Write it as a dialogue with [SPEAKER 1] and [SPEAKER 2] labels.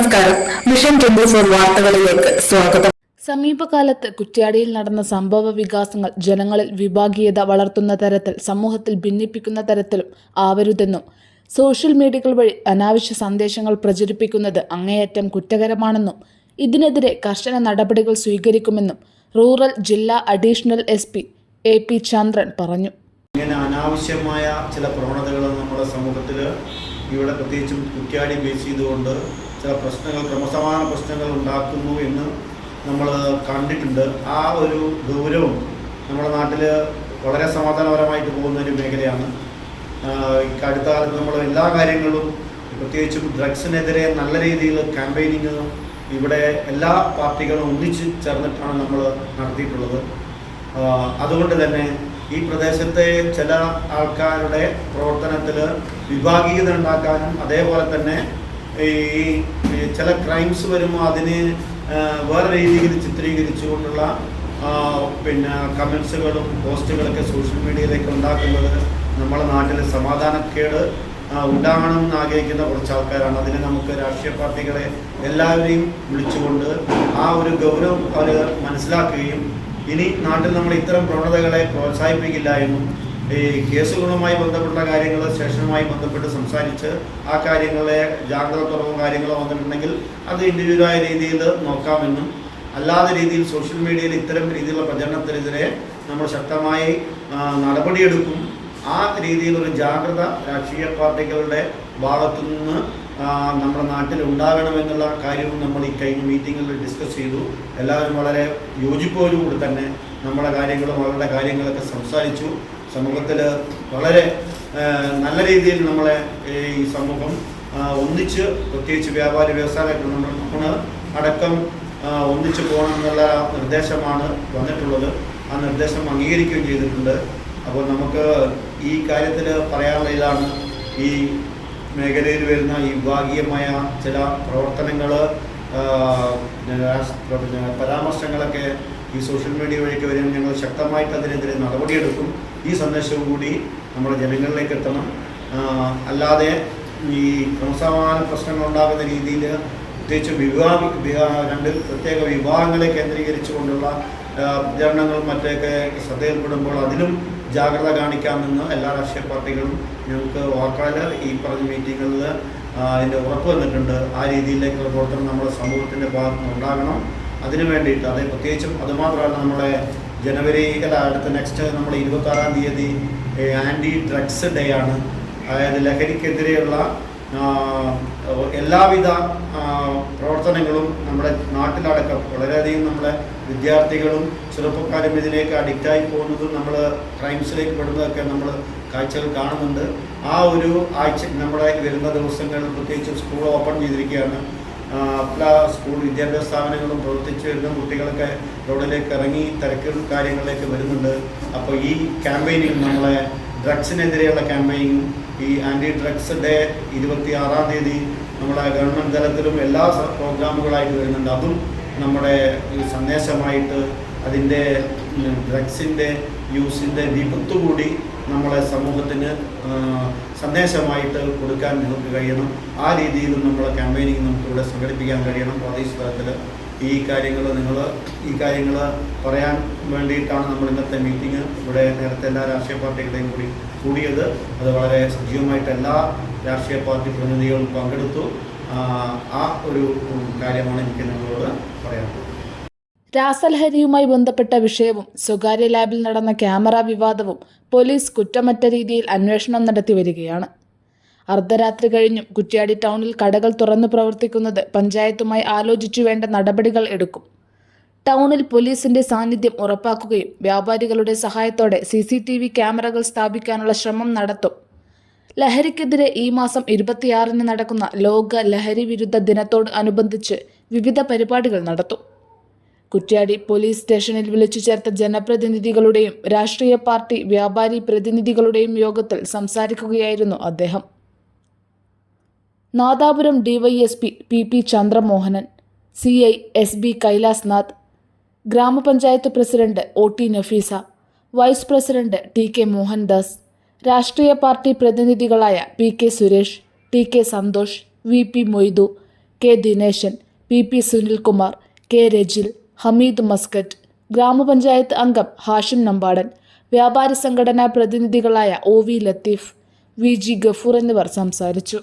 [SPEAKER 1] നമസ്കാരം. Mission twenty four വാർത്തകളിലേക്ക് സ്വാഗതം.
[SPEAKER 2] സമീപകാലത്ത് കുറ്റ്യാടിയിൽ നടന്ന സംഭവ വികാസങ്ങൾ ജനങ്ങളിൽ വിഭാഗീയത വളർത്തുന്ന തരത്തിൽ സമൂഹത്തിൽ ഭിന്നിപ്പിക്കുന്ന തരത്തിലും ആവരുതെന്നും സോഷ്യൽ മീഡിയകൾ വഴി അനാവശ്യ സന്ദേശങ്ങൾ പ്രചരിപ്പിക്കുന്നത് അങ്ങേയറ്റം കുറ്റകരമാണെന്നും ഇതിനെതിരെ കർശന നടപടികൾ സ്വീകരിക്കുമെന്നും റൂറൽ ജില്ലാ additional S P A P Chandran പറഞ്ഞു.
[SPEAKER 3] ഇങ്ങനെ അനാവശ്യമായ ചില പ്രവണതകൾ നമ്മുടെ സമൂഹത്തിൽ ഇവിടെ പ്രത്യേകിച്ചും കുറ്റ്യാടി ബേസ് ചെയ്തുകൊണ്ട് ചില പ്രശ്നങ്ങൾ ക്രമസമാന പ്രശ്നങ്ങൾ ഉണ്ടാക്കുന്നു എന്ന് നമ്മൾ കണ്ടിട്ടുണ്ട്. ആ ഒരു ഗൗരവം നമ്മുടെ നാട്ടിൽ വളരെ സമാധാനപരമായിട്ട് പോകുന്ന ഒരു മേഖലയാണ് അടുത്ത കാലത്ത് നമ്മൾ എല്ലാ കാര്യങ്ങളും പ്രത്യേകിച്ചും ഡ്രഗ്സിനെതിരെ നല്ല രീതിയിൽ ക്യാമ്പയിനിങ് ഇവിടെ എല്ലാ പാർട്ടികളും ഒന്നിച്ച് ചേർന്നിട്ടാണ് നമ്മൾ നടത്തിയിട്ടുള്ളത്. അതുകൊണ്ട് തന്നെ ഈ പ്രദേശത്തെ ചില ആൾക്കാരുടെ പ്രവർത്തനത്തിൽ വിഭാഗീയത ഉണ്ടാക്കാനും അതേപോലെ തന്നെ ഈ ചില ക്രൈംസ് വരുമ്പോൾ അതിന് വേറെ രീതിയിൽ ചിത്രീകരിച്ചുകൊണ്ടുള്ള പിന്നെ കമൻസുകളും പോസ്റ്റുകളൊക്കെ സോഷ്യൽ മീഡിയയിലേക്ക് ഉണ്ടാക്കുന്നത് നമ്മുടെ നാട്ടിൽ സമാധാനക്കേട് ഉണ്ടാകണമെന്ന് ആഗ്രഹിക്കുന്ന കുറച്ച് ആൾക്കാരാണ്. അതിന് നമുക്ക് രാഷ്ട്രീയ പാർട്ടികളെ എല്ലാവരെയും വിളിച്ചുകൊണ്ട് ആ ഒരു ഗൗരവം അവർ മനസ്സിലാക്കുകയും ഇനി നാട്ടിൽ നമ്മൾ ഇത്തരം പ്രവണതകളെ പ്രോത്സാഹിപ്പിക്കില്ല എന്നും ഈ കേസുകളുമായി ബന്ധപ്പെട്ട കാര്യങ്ങൾ സ്റ്റേഷനുമായി ബന്ധപ്പെട്ട് സംസാരിച്ച് ആ കാര്യങ്ങളെ ജാഗ്രത കുറവും കാര്യങ്ങളോ വന്നിട്ടുണ്ടെങ്കിൽ അത് ഇൻഡിവിജ്വലായ രീതിയിൽ നോക്കാമെന്നും അല്ലാതെ രീതിയിൽ സോഷ്യൽ മീഡിയയിൽ ഇത്തരം രീതിയിലുള്ള പ്രചരണത്തിനെതിരെ നമ്മൾ ശക്തമായി നടപടിയെടുക്കും. ആ രീതിയിലൊരു ജാഗ്രത രാഷ്ട്രീയ പാർട്ടികളുടെ ഭാഗത്തു നിന്ന് നമ്മുടെ നാട്ടിൽ ഉണ്ടാകണമെന്നുള്ള കാര്യവും നമ്മൾ ഈ കഴിഞ്ഞ മീറ്റിങ്ങിൽ ഡിസ്കസ് ചെയ്തു. എല്ലാവരും വളരെ യോജിപ്പോടുകൂടി തന്നെ നമ്മുടെ കാര്യങ്ങളും അവരുടെ കാര്യങ്ങളൊക്കെ സംസാരിച്ചു. സമൂഹത്തിൽ വളരെ നല്ല രീതിയിൽ നമ്മളെ ഈ സമൂഹം ഒന്നിച്ച് പ്രത്യേകിച്ച് വ്യാപാരി വ്യവസായ നമ്മൾ നമ്മൾ അടക്കം ഒന്നിച്ച് പോകണം എന്നുള്ള നിർദ്ദേശമാണ് വന്നിട്ടുള്ളത്. ആ നിർദ്ദേശം അംഗീകരിക്കുകയും ചെയ്തിട്ടുണ്ട്. അപ്പോൾ നമുക്ക് ഈ കാര്യത്തിൽ പറയാനുള്ള ഇതാണ് ഈ മേഖലയിൽ വരുന്ന ഈ വിഭാഗീയമായ ചില പ്രവർത്തനങ്ങൾ പരാമർശങ്ങളൊക്കെ ഈ സോഷ്യൽ മീഡിയ വഴിക്ക് വരും ഞങ്ങൾ ശക്തമായിട്ട് അതിനെതിരെ നടപടിയെടുക്കും. ഈ സന്ദേശവും കൂടി നമ്മുടെ ജനങ്ങളിലേക്ക് എത്തണം. അല്ലാതെ ഈ ക്രമസമാന പ്രശ്നങ്ങൾ ഉണ്ടാകുന്ന രീതിയിൽ പ്രത്യേകിച്ച് വിവാഹ രണ്ട് പ്രത്യേക വിഭാഗങ്ങളെ കേന്ദ്രീകരിച്ചുകൊണ്ടുള്ള പ്രചരണങ്ങളും മറ്റൊക്കെ ശ്രദ്ധയിൽപ്പെടുമ്പോൾ അതിലും ജാഗ്രത കാണിക്കാമെന്ന് എല്ലാ രാഷ്ട്രീയ പാർട്ടികളും ഞങ്ങൾക്ക് വാക്കാൽ ഈ പറഞ്ഞ മീറ്റിങ്ങുകളിൽ അതിന്റെ ഉറപ്പ് വന്നിട്ടുണ്ട് ആ രീതിയിലേക്കുള്ള പ്രവർത്തനം നമ്മുടെ സമൂഹത്തിന്റെ ഭാഗത്തുനിന്ന് ഉണ്ടാകണം അതിനു വേണ്ടിയിട്ട് അത് പ്രത്യേകിച്ചും അതുമാത്രമല്ല നമ്മുടെ ജനുവരി അല്ല അടുത്ത നെക്സ്റ്റ് നമ്മൾ ഇരുപത്താറാം തീയതി ആന്റി ഡ്രഗ്സ് ഡേ ആണ്. അതായത് ലഹരിക്കെതിരെയുള്ള എല്ലാവിധ പ്രവർത്തനങ്ങളും നമ്മുടെ നാട്ടിലടക്കം വളരെയധികം നമ്മുടെ വിദ്യാർത്ഥികളും ചെറുപ്പക്കാരും ഇതിലേക്ക് അഡിക്റ്റായി പോകുന്നതും നമ്മൾ ക്രൈംസിലേക്ക് പെടുന്നതൊക്കെ നമ്മൾ കാഴ്ചകൾ കാണുന്നുണ്ട്. ആ ഒരു ആഴ്ച നമ്മുടെ വരുന്ന ദിവസങ്ങളിൽ പ്രത്യേകിച്ച് സ്കൂൾ ഓപ്പൺ ചെയ്തിരിക്കുകയാണ്. എല്ലാ സ്കൂൾ വിദ്യാഭ്യാസ സ്ഥാപനങ്ങളും പ്രവർത്തിച്ചു വരുന്ന കുട്ടികളൊക്കെ റോഡിലേക്ക് ഇറങ്ങി തിരക്കും കാര്യങ്ങളിലേക്ക് വരുന്നുണ്ട്. അപ്പോൾ ഈ ക്യാമ്പയിനിങ് നമ്മളെ ഡ്രഗ്സിനെതിരെയുള്ള ക്യാമ്പയിനും ഈ ആന്റി ഡ്രഗ്സ് ഡേ ഇരുപത്തി ആറാം തീയതി നമ്മളെ ഗവൺമെന്റ് തലത്തിലും എല്ലാ പ്രോഗ്രാമുകളായിട്ട് വരുന്നുണ്ട്. അതും നമ്മുടെ സന്ദേശമായിട്ട് അതിന്റെ ഡ്രഗ്സിന്റെ യൂസിന്റെ വിപത്ത് കൂടി നമ്മളെ സമൂഹത്തിന് സന്ദേശമായിട്ട് കൊടുക്കാൻ നമുക്ക് കഴിയണം. ആ രീതിയിൽ നമ്മളെ ക്യാമ്പയിനിങ് നമുക്ക് ഇവിടെ സംഘടിപ്പിക്കാൻ കഴിയണം. പ്രാദേശിക തലത്തിൽ ഈ കാര്യങ്ങൾ നിങ്ങൾ ഈ കാര്യങ്ങൾ പറയാൻ വേണ്ടിയിട്ടാണ് നമ്മൾ ഇന്നത്തെ മീറ്റിംഗ് ഇവിടെ നേരത്തെ എല്ലാ രാഷ്ട്രീയ പാർട്ടികളുടെയും കൂടി കൂടിയത്. അത് വളരെ സജീവമായിട്ട് എല്ലാ രാഷ്ട്രീയ പാർട്ടി പ്രതിനിധികളും പങ്കെടുത്തു. ആ ഒരു കാര്യമാണ് എനിക്ക് നിങ്ങളോട് പറയാനുള്ളത്.
[SPEAKER 2] രാസലഹരിയുമായി ബന്ധപ്പെട്ട വിഷയവും സ്വകാര്യ ലാബിൽ നടന്ന ക്യാമറ വിവാദവും പോലീസ് കുറ്റമറ്റ രീതിയിൽ അന്വേഷണം നടത്തി വരികയാണ്. അർദ്ധരാത്രി കഴിഞ്ഞും കുറ്റ്യാടി ടൗണിൽ കടകൾ തുറന്നു പ്രവർത്തിക്കുന്നത് പഞ്ചായത്തുമായി ആലോചിച്ചു വേണ്ട നടപടികൾ എടുക്കും. ടൗണിൽ പോലീസിന്റെ സാന്നിധ്യം ഉറപ്പാക്കുകയും വ്യാപാരികളുടെ സഹായത്തോടെ സി സി ടി വി ക്യാമറകൾ സ്ഥാപിക്കാനുള്ള ശ്രമം നടത്തും. ലഹരിക്കെതിരെ ഈ മാസം ഇരുപത്തിയാറിന് നടക്കുന്ന ലോക ലഹരി വിരുദ്ധ ദിനത്തോട് അനുബന്ധിച്ച് വിവിധ പരിപാടികൾ നടത്തും. കുറ്റ്യാടി പോലീസ് സ്റ്റേഷനിൽ വിളിച്ചു ചേർത്ത ജനപ്രതിനിധികളുടെയും രാഷ്ട്രീയ പാർട്ടി വ്യാപാരി പ്രതിനിധികളുടെയും യോഗത്തിൽ സംസാരിക്കുകയായിരുന്നു അദ്ദേഹം. Nadapuram DYSP P P Chandramohanan C I S B Kailas Nath ഗ്രാമപഞ്ചായത്ത് president O T Nafeesa vice president T K Mohandas രാഷ്ട്രീയ party പ്രതിനിധികളായ P K Suresh T K Santhosh V P Moidu K Dineshan P P Sunilkumar K Rajil Hameed Muscat ഗ്രാമപഞ്ചായത്ത് അംഗം ഹാഷിം നമ്പാടൻ വ്യാപാരി സംഘടനാ പ്രതിനിധികളായ O V Latheef V G Gafoor എന്നിവർ സംസാരിച്ചു.